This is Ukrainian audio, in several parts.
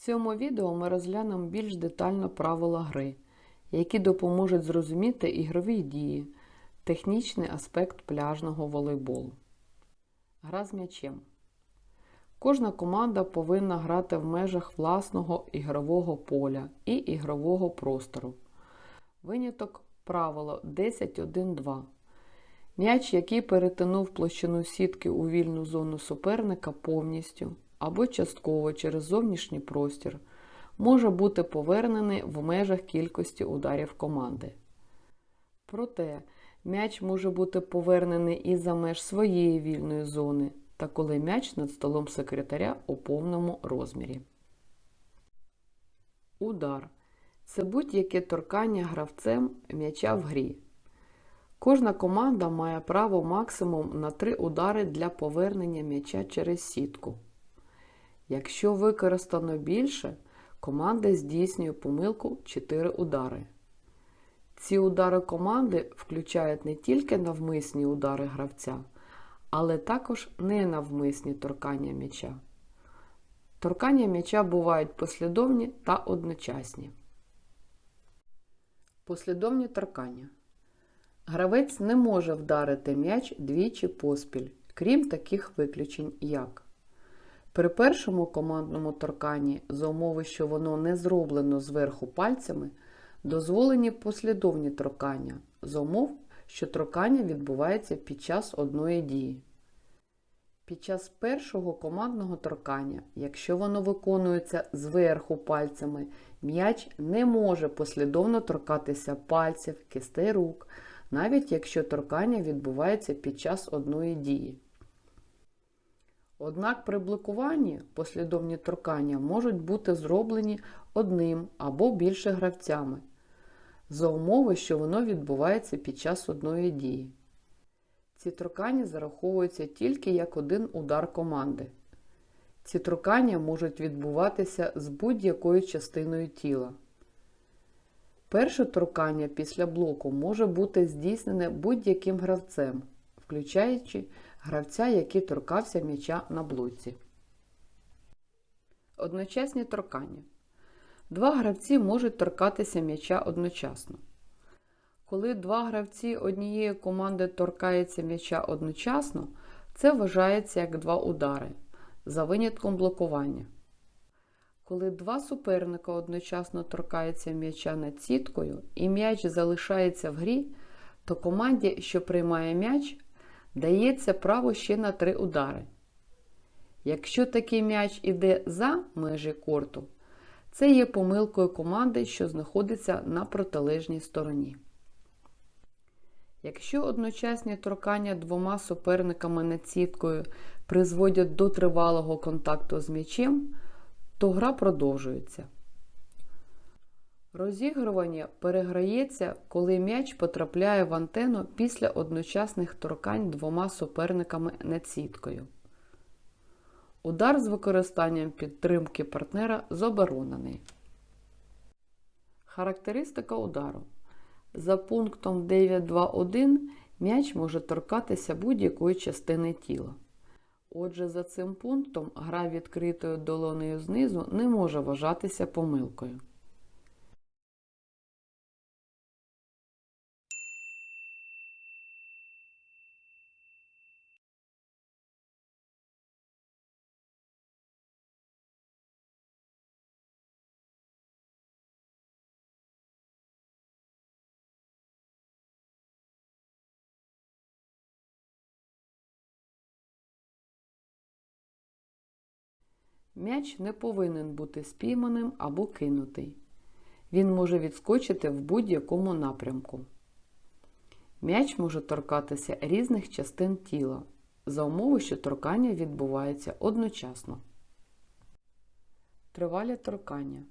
цьому відео ми розглянемо більш детально правила гри, які допоможуть зрозуміти ігрові дії, технічний аспект пляжного волейболу. Гра з м'ячем. Кожна команда повинна грати в межах власного ігрового поля і ігрового простору. Виняток правило 10.1.2. М'яч, який перетинув площину сітки у вільну зону суперника повністю або частково через зовнішній простір, може бути повернений в межах кількості ударів команди. Проте м'яч може бути повернений і за меж своєї вільної зони, та коли м'яч над столом секретаря у повному розмірі. Удар це будь-яке торкання гравцем м'яча в грі. Кожна команда має право максимум на 3 удари для повернення м'яча через сітку. Якщо використано більше, команда здійснює помилку 4 удари. Ці удари команди включають не тільки навмисні удари гравця, але також ненавмисні торкання м'яча. Торкання м'яча бувають послідовні та одночасні. Послідовні торкання. Гравець не може вдарити м'яч двічі поспіль, крім таких виключень, як при першому командному торканні, за умови, що воно не зроблено зверху пальцями, дозволені послідовні торкання, за умов, що торкання відбувається під час одної дії. Під час першого командного торкання, якщо воно виконується зверху пальцями, м'яч не може послідовно торкатися пальців, кистей рук, навіть якщо торкання відбувається під час одної дії. Однак при блокуванні послідовні торкання можуть бути зроблені одним або більше гравцями, за умови, що воно відбувається під час одної дії. Ці торкання зараховуються тільки як один удар команди. Ці торкання можуть відбуватися з будь-якою частиною тіла. Перше торкання після блоку може бути здійснене будь-яким гравцем, включаючи гравця, який торкався м'яча на блоці. Одночасні торкання. Два гравці можуть торкатися м'яча одночасно. Коли два гравці однієї команди торкаються м'яча одночасно, це вважається як два удари за винятком блокування. Коли два суперника одночасно торкаються м'яча над сіткою і м'яч залишається в грі, то команді, що приймає м'яч, дається право ще на три удари. Якщо такий м'яч іде за межі корту, це є помилкою команди, що знаходиться на протилежній стороні. Якщо одночасні торкання двома суперниками над сіткою призводять до тривалого контакту з м'ячем, то гра продовжується. Розігрування переграється, коли м'яч потрапляє в антенну після одночасних торкань двома суперниками над сіткою. Удар з використанням підтримки партнера заборонений. Характеристика удару. За пунктом 9.2.1 м'яч може торкатися будь-якої частини тіла. Отже, за цим пунктом гра відкритою долонею знизу не може вважатися помилкою. М'яч не повинен бути спійманим або кинутий. Він може відскочити в будь-якому напрямку. М'яч може торкатися різних частин тіла, за умови, що торкання відбувається одночасно. Тривалі торкання.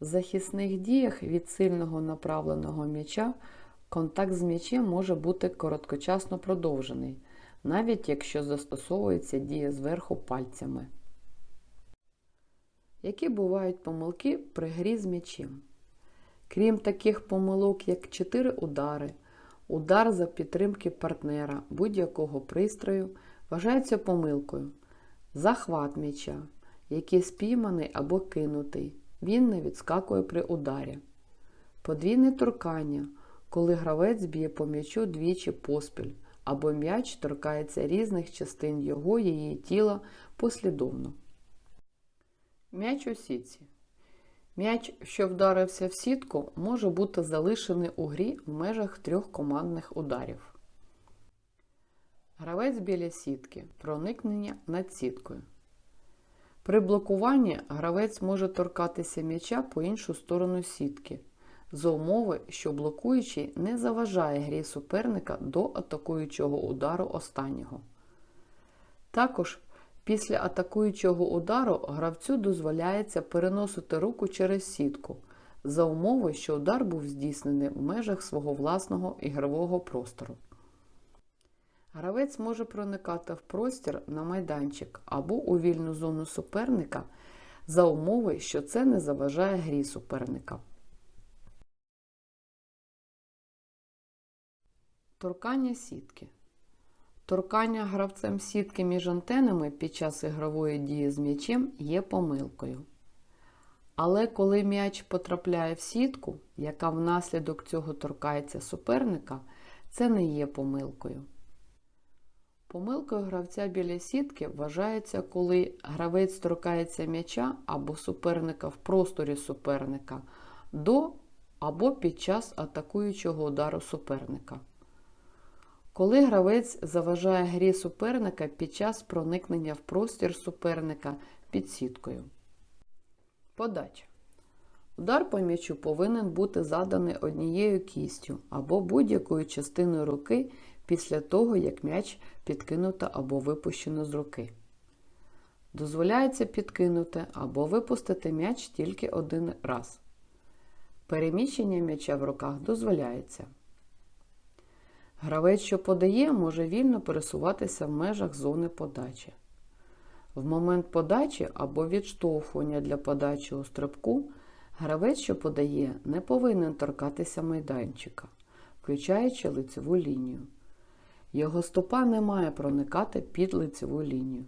В захисних діях від сильного направленого м'яча контакт з м'ячем може бути короткочасно продовжений, навіть якщо застосовується дія зверху пальцями. Які бувають помилки при грі з м'ячем? Крім таких помилок, як 4 удари, удар за підтримки партнера будь-якого пристрою вважається помилкою, захват м'яча, який спійманий або кинутий. Він не відскакує при ударі. Подвійне торкання, коли гравець б'є по м'ячу двічі поспіль, або м'яч торкається різних частин його її тіла послідовно. М'яч у сітці. М'яч, що вдарився в сітку, може бути залишений у грі в межах трьох командних ударів. Гравець біля сітки. Проникнення над сіткою. При блокуванні гравець може торкатися м'яча по іншу сторону сітки, за умови, що блокуючий не заважає грі суперника до атакуючого удару останнього. Також після атакуючого удару гравцю дозволяється переносити руку через сітку, за умови, що удар був здійснений в межах свого власного ігрового простору. Гравець може проникати в простір на майданчик або у вільну зону суперника за умови, що це не заважає грі суперника. Торкання сітки. Торкання гравцем сітки між антенами під час ігрової дії з м'ячем є помилкою. Але коли м'яч потрапляє в сітку, яка внаслідок цього торкається суперника, це не є помилкою. Помилкою гравця біля сітки вважається, коли гравець торкається м'яча або суперника в просторі суперника до або під час атакуючого удару суперника. Коли гравець заважає грі суперника під час проникнення в простір суперника під сіткою. Подача. Удар по м'ячу повинен бути заданий однією кістю або будь-якою частиною руки після того, як м'яч підкинуто або випущено з руки. Дозволяється підкинути або випустити м'яч тільки один раз. Переміщення м'яча в руках дозволяється. Гравець, що подає, може вільно пересуватися в межах зони подачі. В момент подачі або відштовхування для подачі у стрибку гравець, що подає, не повинен торкатися майданчика, включаючи лицеву лінію. Його стопа не має проникати під лицеву лінію.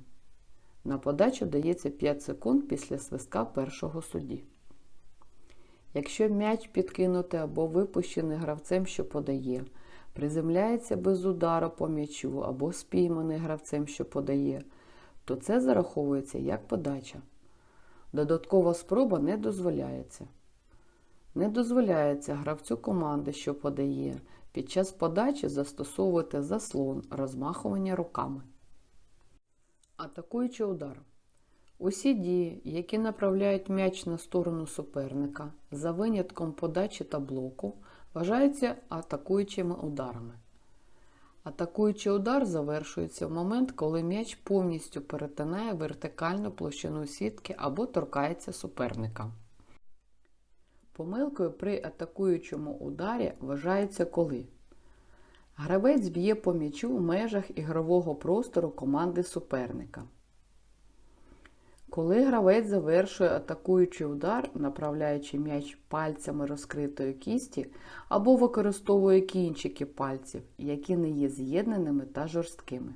На подачу дається 5 секунд після свистка першого судді. Якщо м'яч підкинутий або випущений гравцем, що подає, приземляється без удару по м'ячу або спійманий гравцем, що подає, то це зараховується як подача. Додаткова спроба не дозволяється. Не дозволяється гравцю команди, що подає, під час подачі застосовувати заслон розмахування руками. Атакуючий удар. Усі дії, які направляють м'яч на сторону суперника за винятком подачі та блоку, вважаються атакуючими ударами. Атакуючий удар завершується в момент, коли м'яч повністю перетинає вертикальну площину сітки або торкається суперника. Помилкою при атакуючому ударі вважається коли гравець б'є по м'ячу в межах ігрового простору команди суперника. Коли гравець завершує атакуючий удар, направляючи м'яч пальцями розкритої кісті або використовує кінчики пальців, які не є з'єднаними та жорсткими.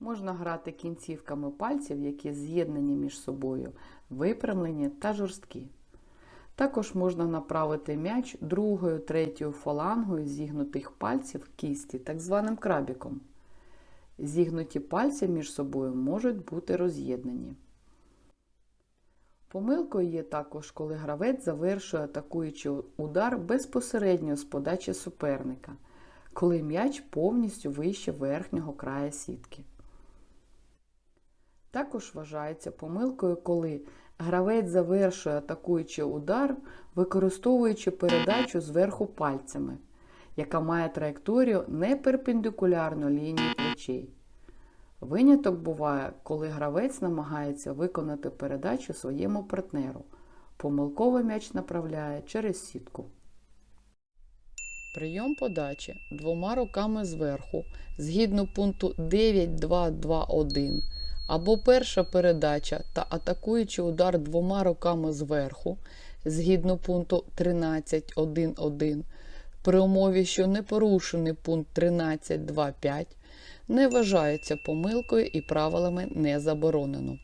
Можна грати кінцівками пальців, які з'єднані між собою, випрямлені та жорсткі. Також можна направити м'яч другою, третьою фалангою зігнутих пальців кісті, так званим крабіком. Зігнуті пальці між собою можуть бути роз'єднані. Помилкою є також, коли гравець завершує атакуючий удар безпосередньо з подачі суперника, коли м'яч повністю вище верхнього края сітки. Також вважається помилкою, коли гравець завершує атакуючий удар, використовуючи передачу зверху пальцями, яка має траєкторію не перпендикулярно лінії плечей. Виняток буває, коли гравець намагається виконати передачу своєму партнеру. Помилковий м'яч направляє через сітку. Прийом подачі двома руками зверху згідно пункту 9.2.2.1 або перша передача та атакуючий удар двома руками зверху згідно пункту 13.1.1 при умові, що не порушений пункт 13.2.5 не вважається помилкою і правилами не заборонено.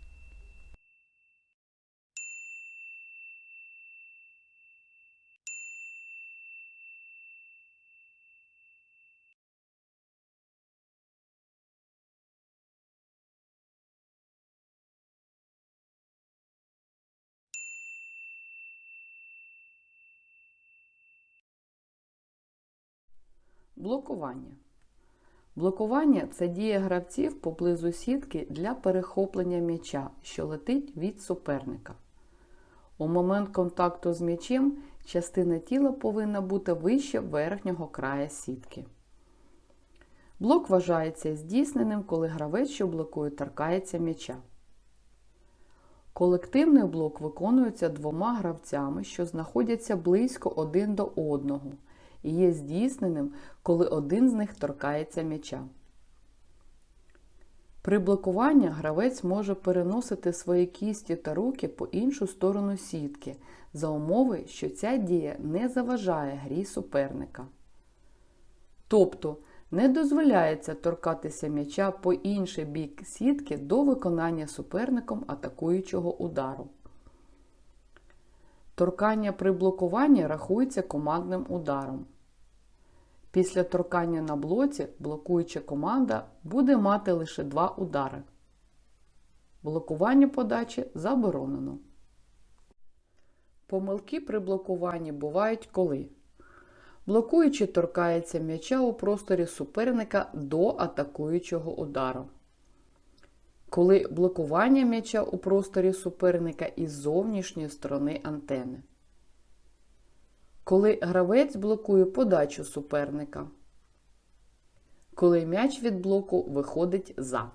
Блокування. Блокування це дія гравців поблизу сітки для перехоплення м'яча, що летить від суперника. У момент контакту з м'ячем частина тіла повинна бути вище верхнього края сітки. Блок вважається здійсненим, коли гравець, що блокує, торкається м'яча. Колективний блок виконується двома гравцями, що знаходяться близько один до одного, і є здійсненим, коли один з них торкається м'яча. При блокуванні гравець може переносити свої кісті та руки по іншу сторону сітки за умови, що ця дія не заважає грі суперника. Тобто не дозволяється торкатися м'яча по інший бік сітки до виконання суперником атакуючого удару. Торкання при блокуванні рахується командним ударом. Після торкання на блоці блокуюча команда буде мати лише два удари. Блокування подачі заборонено. Помилки при блокуванні бувають коли блокуючий торкається м'яча у просторі суперника до атакуючого удару. Коли блокування м'яча у просторі суперника із зовнішньої сторони антени. Коли гравець блокує подачу суперника. Коли м'яч від блоку виходить за.